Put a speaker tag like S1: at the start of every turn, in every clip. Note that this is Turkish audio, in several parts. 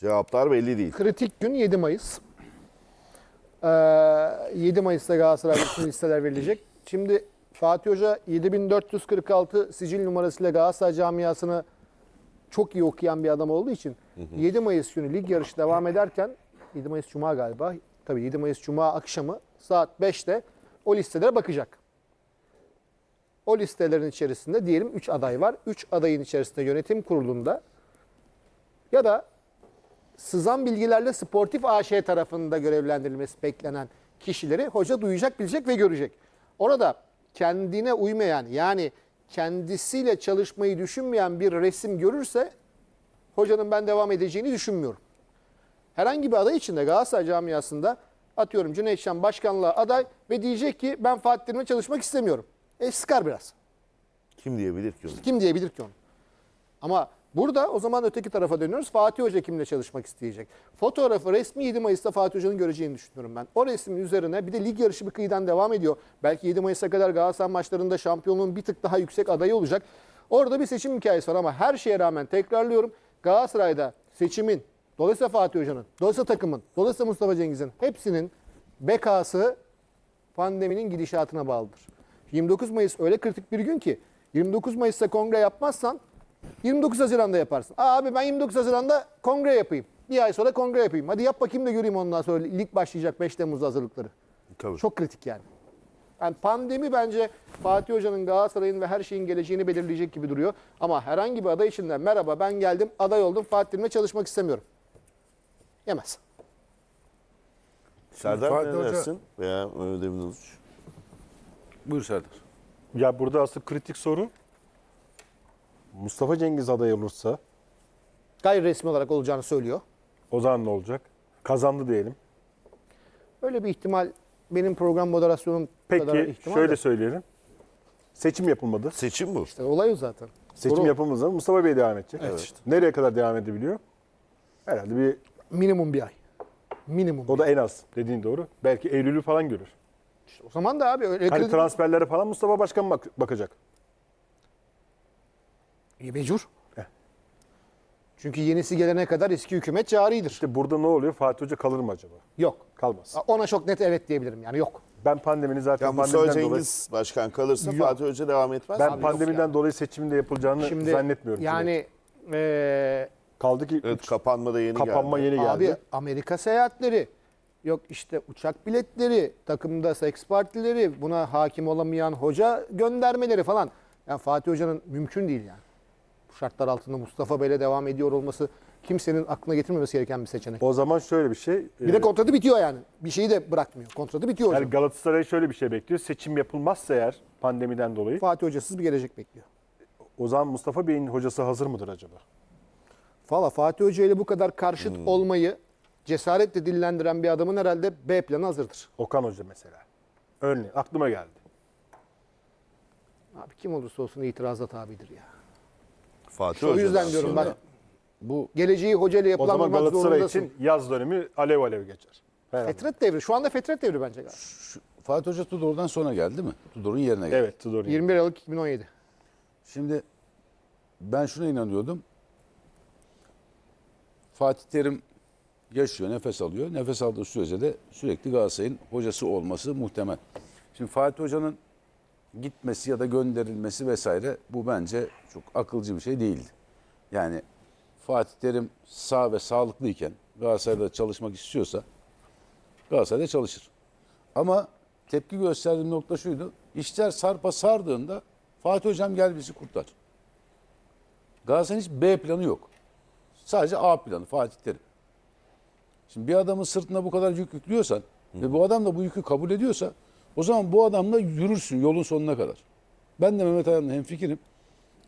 S1: Cevaplar belli değil.
S2: Kritik gün 7 Mayıs. Ee, 7 Mayıs'ta Galatasaray'da bütün listeler verilecek. Şimdi Fatih Hoca 7446 sicil numarasıyla Galatasaray camiasını çok iyi okuyan bir adam olduğu için 7 Mayıs günü lig yarışı devam ederken 7 Mayıs Cuma galiba. Tabii 7 Mayıs Cuma akşamı saat 5'te o listelere bakacak. O listelerin içerisinde diyelim 3 aday var. 3 adayın içerisinde yönetim kurulunda ya da sızan bilgilerle Sportif AŞ tarafında görevlendirilmesi beklenen kişileri hoca duyacak, bilecek ve görecek. Orada kendine uymayan yani kendisiyle çalışmayı düşünmeyen bir resim görürse hocanın ben devam edeceğini düşünmüyorum. Herhangi bir aday için de Galatasaray camiasında atıyorum Cüneyt Şen başkanlığa aday ve diyecek ki ben Fatih çalışmak istemiyorum. E sıkar biraz.
S1: Kim diyebilir ki onu?
S2: Kim diyebilir ki onu? Ama burada o zaman öteki tarafa dönüyoruz. Fatih Hoca kimle çalışmak isteyecek? Fotoğrafı resmi 7 Mayıs'ta Fatih Hoca'nın göreceğini düşünüyorum ben. O resmin üzerine bir de lig yarışı bir kıyıdan devam ediyor. Belki 7 Mayıs'a kadar Galatasaray maçlarında şampiyonluğun bir tık daha yüksek adayı olacak. Orada bir seçim hikayesi var ama her şeye rağmen tekrarlıyorum. Galatasaray'da seçimin, dolayısıyla Fatih Hoca'nın, dolayısıyla takımın, dolayısıyla Mustafa Cengiz'in hepsinin bekası pandeminin gidişatına bağlıdır. 29 Mayıs öyle kritik bir gün ki 29 Mayıs'ta kongre yapmazsan 29 Haziran'da yaparsın. Aa, abi ben 29 Haziran'da kongre yapayım. Bir ay sonra kongre yapayım. Hadi yap bakayım da göreyim ondan sonra lig başlayacak 5 Temmuz'da hazırlıkları.
S1: Tabii.
S2: Çok kritik yani. Yani pandemi bence Fatih Hoca'nın Galatasaray'ın ve her şeyin geleceğini belirleyecek gibi duruyor. Ama herhangi bir aday için de merhaba ben geldim aday oldum Fatih Terim'le çalışmak istemiyorum. Yemez.
S1: Serdar
S3: Fatih
S1: ne
S3: Hoca-
S1: dersin? Veya Mehmet Emin.
S3: Buyur Serdar.
S4: Ya burada asıl kritik soru Mustafa Cengiz aday olursa
S2: Gayri resmi olarak olacağını söylüyor.
S4: o zaman ne olacak? Kazandı diyelim.
S2: Öyle bir ihtimal benim program moderasyonum kadar
S4: Peki
S2: ihtimal
S4: şöyle
S2: de.
S4: söyleyelim. Seçim yapılmadı.
S1: Seçim bu.
S2: İşte olay o zaten.
S4: Seçim
S2: Soru-
S4: yapılmadığı zaman Mustafa Bey devam edecek.
S1: Evet.
S4: Nereye kadar devam edebiliyor? Herhalde bir
S2: Minimum bir ay. Minimum.
S4: o da en az dediğin doğru. Belki Eylül'ü falan görür.
S2: O zaman da abi öyle
S4: Hani transferlere falan Mustafa Başkan bak- bakacak.
S2: E, Mecbur. Çünkü yenisi gelene kadar eski hükümet caridir.
S4: İşte burada ne oluyor? Fatih Hoca kalır mı acaba?
S2: Yok.
S4: Kalmaz.
S2: Ona çok net evet diyebilirim yani yok.
S4: Ben pandeminin zaten
S1: Ya Mustafa
S4: pandemiden dolayı
S1: Cengiz başkan kalırsa
S2: Yok.
S1: Fatih Hoca devam etmez
S4: ben
S1: mi?
S4: pandemiden
S2: yani.
S4: dolayı seçimin de yapılacağını
S2: Şimdi
S4: zannetmiyorum.
S2: Yani e,
S4: kaldı ki
S1: Evet kapanma da yeni
S4: kapanma
S1: geldi.
S4: yeni geldi.
S2: abi Amerika seyahatleri yok işte uçak biletleri, takımda seks partileri, buna hakim olamayan hoca göndermeleri falan. Yani Fatih Hoca'nın mümkün değil yani. Bu şartlar altında Mustafa Bey'le devam ediyor olması kimsenin aklına getirmemesi gereken bir seçenek.
S4: O zaman şöyle bir şey.
S2: Bir de
S4: e,
S2: kontratı bitiyor yani. Bir şeyi de bırakmıyor. Kontratı bitiyor hocam.
S4: Yani Galatasaray şöyle bir şey bekliyor. Seçim yapılmazsa eğer pandemiden dolayı
S2: Fatih Hoca'sız bir gelecek bekliyor.
S4: o zaman Mustafa Bey'in hocası hazır mıdır acaba?
S2: Valla Fatih Hoca ile bu kadar karşıt olmayı cesaretle dillendiren bir adamın herhalde B planı hazırdır.
S4: Okan Hoca mesela. Örneğin aklıma geldi.
S2: Abi kim olursa olsun itirazda tabidir ya.
S1: Fatih
S2: O
S1: Hoca
S2: yüzden diyorum
S1: aslında.
S2: bak. Bu geleceği hoca ile
S4: O zaman Galatasaray için yaz dönemi alev alev geçer. Herhalde.
S2: Fetret devri. Şu anda fetret devri bence galiba.
S3: Fatih Hoca Tudor'dan sonra geldi değil mi? Tudor'un yerine geldi.
S4: Evet doğru.
S2: 21 Aralık 2017.
S3: Şimdi ben şuna inanıyordum. Fatih Terim yaşıyor, nefes alıyor. Nefes aldığı sürece de sürekli Galatasaray'ın hocası olması muhtemel. Şimdi Fatih Hoca'nın gitmesi ya da gönderilmesi vesaire bu bence çok akılcı bir şey değildi. Yani Fatih Terim sağ ve sağlıklıyken Galatasaray'da çalışmak istiyorsa Galatasaray'da çalışır. Ama tepki gösterdiğim nokta şuydu. İşler sarpa sardığında Fatih Hocam gel bizi kurtar. Galatasaray'ın hiç B planı yok. Sadece A planı Fatih Terim. Şimdi bir adamın sırtına bu kadar yük yüklüyorsan ve bu adam da bu yükü kabul ediyorsa o zaman bu adamla yürürsün yolun sonuna kadar. Ben de Mehmet Ayan'la hemfikirim.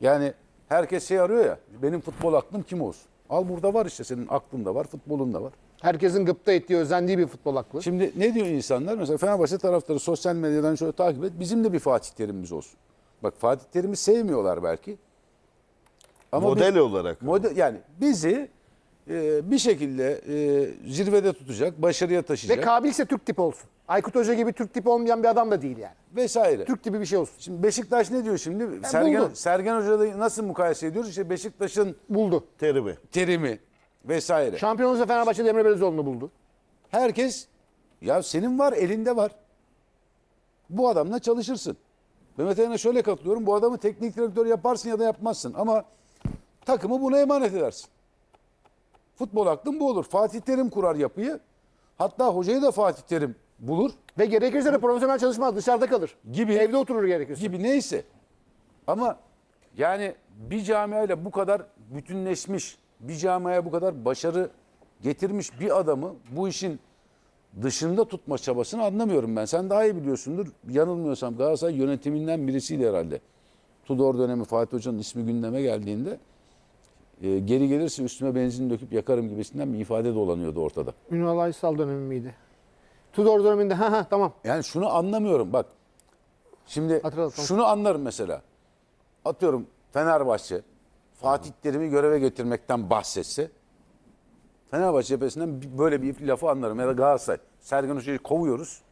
S3: Yani herkes şey arıyor ya benim futbol aklım kim olsun? Al burada var işte senin aklın da var, futbolun da var.
S2: Herkesin gıpta ettiği, özendiği bir futbol aklı.
S3: Şimdi ne diyor insanlar? Mesela Fenerbahçe taraftarı sosyal medyadan şöyle takip et. Bizim de bir Fatih Terim'imiz olsun. Bak Fatih Terim'i sevmiyorlar belki. Ama
S1: Model
S3: bir-
S1: olarak.
S3: model yani bizi e, bir şekilde e, zirvede tutacak, başarıya
S2: Ve
S3: taşıyacak
S2: kabilse Türk tipi olsun. Aykut Hoca gibi Türk tipi olmayan bir adam da değil yani.
S3: vesaire.
S2: Türk tipi bir şey olsun.
S3: Şimdi Beşiktaş ne diyor şimdi? Sergen,
S2: buldu.
S3: Sergen Hoca'da nasıl mukayese ediyoruz? İşte Beşiktaş'ın
S2: Buldu.
S1: Terimi.
S3: terimi, vesaire.
S2: Şampiyon olursa Fenerbahçe Emre Belözoğlu'nu buldu.
S3: Herkes ya senin var elinde var. Bu adamla çalışırsın. Mehmet Eren'e şöyle katılıyorum. Bu adamı teknik direktör yaparsın ya da yapmazsın. Ama takımı buna emanet edersin. Futbol aklın bu olur. Fatih Terim kurar yapıyı. Hatta hocayı da Fatih Terim bulur
S2: Ve gerekirse de profesyonel çalışmaz. Dışarıda kalır.
S3: Gibi.
S2: Evde oturur gerekirse.
S3: gibi neyse. Ama yani bir camiayla bu kadar bütünleşmiş, bir camiaya bu kadar başarı getirmiş bir adamı bu işin dışında tutma çabasını anlamıyorum ben. Sen daha iyi biliyorsundur. Yanılmıyorsam Galatasaray yönetiminden birisiydi herhalde. Tudor dönemi Fatih Hoca'nın ismi gündeme geldiğinde e, geri gelirse üstüme benzin döküp yakarım gibisinden bir ifade dolanıyordu ortada.
S2: Ünal Aysal dönemi miydi? Tudor döneminde ha ha tamam.
S3: Yani şunu anlamıyorum bak. Şimdi
S2: Hatırladım,
S3: şunu anlarım mesela. Atıyorum Fenerbahçe Fatih Terim'i göreve getirmekten bahsetse Fenerbahçe cephesinden böyle bir lafı anlarım. Ya da Galatasaray. Sergen Hoca'yı kovuyoruz.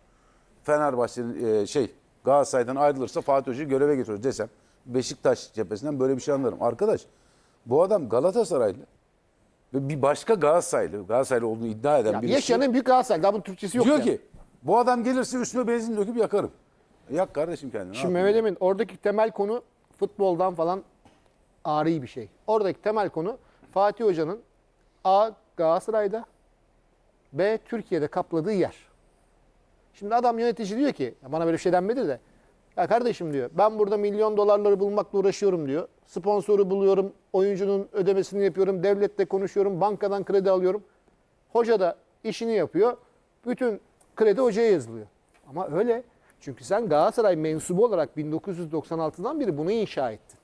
S3: Fenerbahçe'nin e, şey Galatasaray'dan ayrılırsa Fatih Hoca'yı göreve getiriyoruz desem Beşiktaş cephesinden böyle bir şey anlarım. Arkadaş bu adam Galatasaraylı ve bir başka Galatasaraylı, Galatasaraylı olduğunu iddia eden
S2: Ya
S3: birisi.
S2: yaşayan en büyük Galatasaray. Daha bunun Türkçesi yok
S3: Diyor
S2: yani.
S3: ki bu adam gelirse üstüme benzin döküp yakarım. E Yak kardeşim kendini.
S2: Şimdi? Mehmet Emin oradaki temel konu futboldan falan ari bir şey. Oradaki temel konu Fatih Hoca'nın A. Galatasaray'da B. Türkiye'de kapladığı yer. Şimdi adam yönetici diyor ki "Ya bana böyle bir şey denmedi de ya kardeşim diyor ben burada milyon dolarları bulmakla uğraşıyorum diyor. Sponsoru buluyorum, oyuncunun ödemesini yapıyorum, devletle konuşuyorum, bankadan kredi alıyorum. Hoca da işini yapıyor. Bütün kredi hocaya yazılıyor. Ama öyle. Çünkü sen Galatasaray mensubu olarak 1996'dan beri bunu inşa ettin.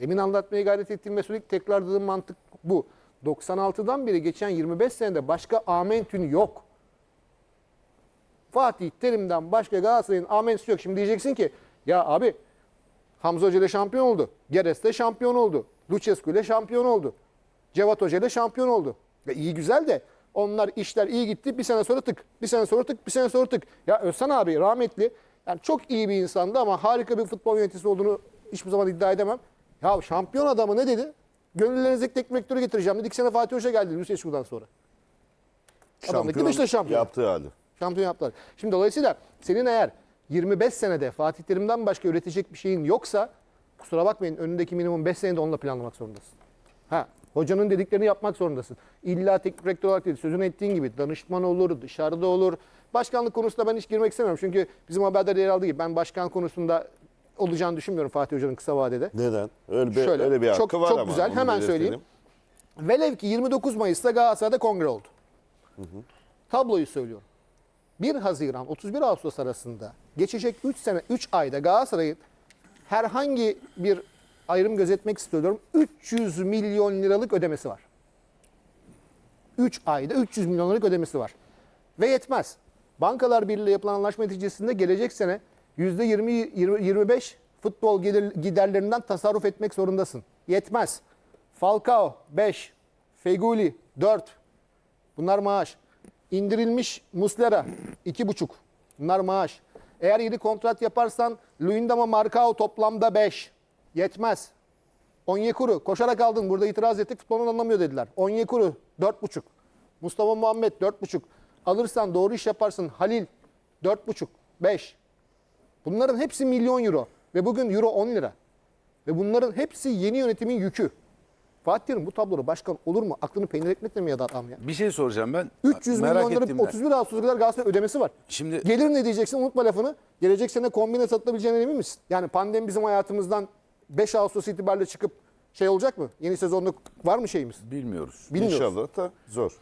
S2: Demin anlatmaya gayret ettiğim ve sürekli tekrarladığım mantık bu. 96'dan beri geçen 25 senede başka Amentün yok. Fatih Terim'den başka Galatasaray'ın Amentüsü yok. Şimdi diyeceksin ki ya abi Hamza Hoca ile şampiyon oldu. Geres de şampiyon oldu. Lucescu ile şampiyon oldu. Cevat Hoca ile şampiyon oldu. Ya iyi güzel de onlar işler iyi gitti. Bir sene sonra tık. Bir sene sonra tık. Bir sene sonra tık. Ya Özcan abi rahmetli. Yani çok iyi bir insandı ama harika bir futbol yöneticisi olduğunu hiçbir zaman iddia edemem. Ya şampiyon adamı ne dedi? Gönüllerinizdeki teknik direktörü getireceğim dedi. İki sene Fatih Hoca geldi Lucescu'dan sonra. Adam da gitti Beşiktaş şampiyon.
S1: yaptığı halde.
S2: Şampiyon yaptılar. Şimdi dolayısıyla senin eğer 25 senede Fatih Terim'den başka üretecek bir şeyin yoksa kusura bakmayın önündeki minimum 5 senede onunla planlamak zorundasın. Ha, hocanın dediklerini yapmak zorundasın. İlla teknik direktör olarak değil, sözünü ettiğin gibi danışman olur, dışarıda olur. Başkanlık konusunda ben hiç girmek istemiyorum. Çünkü bizim haberde yer aldığı gibi ben başkan konusunda olacağını düşünmüyorum Fatih Hoca'nın kısa vadede.
S1: Neden? Öyle bir,
S2: Şöyle,
S1: öyle bir hakkı
S2: çok-
S1: var
S2: çok
S1: ama.
S2: güzel.
S1: onu
S2: Hemen söyleyeyim. Velev ki 29 Mayıs'ta Galatasaray'da kongre oldu. Tabloyu söylüyorum. 1 Haziran 31 Ağustos arasında geçecek 3 sene 3 ayda Galatasaray'ın herhangi bir ayrım gözetmek istiyorum. 300 milyon liralık ödemesi var. 3 ayda 300 milyon liralık ödemesi var. Ve yetmez. Bankalar Birliği yapılan anlaşma neticesinde gelecek sene %20 20 25 futbol gelir, giderlerinden tasarruf etmek zorundasın. Yetmez. Falcao 5, Feguli 4. Bunlar maaş. İndirilmiş Muslera 2,5. Bunlar maaş. Eğer yeni kontrat yaparsan Luyendama Marcao toplamda 5. Yetmez. Onyekuru koşarak aldın. Burada itiraz ettik. Futbolun anlamıyor dediler. Onyekuru 4,5. Mustafa Muhammed 4,5. Alırsan doğru iş yaparsın. Halil 4,5. 5. Bunların hepsi milyon euro. Ve bugün euro 10 lira. Ve bunların hepsi yeni yönetimin yükü. Fatih Terim bu tabloda başkan olur mu? Aklını peynir ekmekle mi ya da adam ya?
S3: Bir şey soracağım ben.
S2: 300
S3: Merak
S2: milyon lira
S3: ettim ben.
S2: 31 Ağustos'a kadar Galatasaray ödemesi var.
S3: Şimdi-
S2: Gelir ne diyeceksin unutma lafını. Gelecek sene kombine satılabileceğine emin misin? Yani pandemi bizim hayatımızdan 5 Ağustos itibariyle çıkıp şey olacak mı? Yeni sezonda var mı şeyimiz?
S3: Bilmiyoruz.
S2: Bilmiyoruz.
S1: İnşallah da zor.